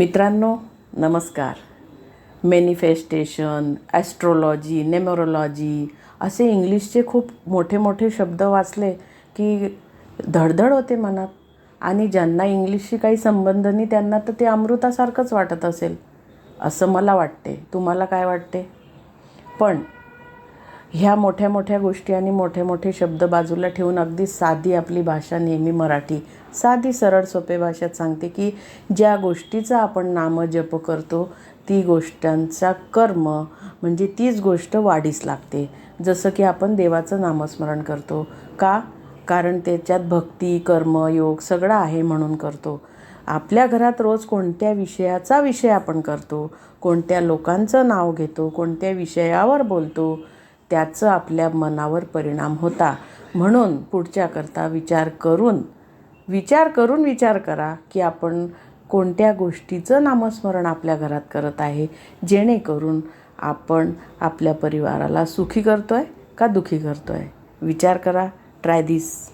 मित्रांनो नमस्कार. Manifestation astrology नेमोरोलॉजी असे इंग्लिशचे खूप मोठे मोठे शब्द वाचले की धडधड होते मनात. आणि ज्यांना इंग्लिशशी काही संबंध नाही त्यांना तर ते अमृतासारखंच वाटत असेल. असं मला वाटते. तुम्हाला काय वाटते? पण ह्या मोठ्या मोठ्या गोष्टी आणि मोठे मोठे शब्द बाजूला ठेवून अगदी साधी आपली भाषा नेहमी मराठी साधी सरळ सोपे भाषेत सांगते की ज्या गोष्टीचा आपण नामजप करतो ती गोष्टांचा कर्म म्हणजे तीच गोष्ट वाढीस लागते. जसं की आपण देवाचं नामस्मरण करतो. का? कारण त्याच्यात भक्ती कर्म योग सगळं आहे म्हणून करतो. आपल्या घरात रोज कोणत्या विषयाचा विषय आपण करतो? कोणत्या लोकांचं नाव घेतो? कोणत्या विषयावर बोलतो? त्याचं आपल्या मनावर परिणाम होता. म्हणून पुढच्याकरता विचार करून विचार करून विचार करा की आपण कोणत्या गोष्टीचं नामस्मरण आपल्या घरात करत आहे जेणेकरून आपण आपल्या परिवाराला सुखी करतो आहे का दुखी करतो आहे विचार करा. Try this.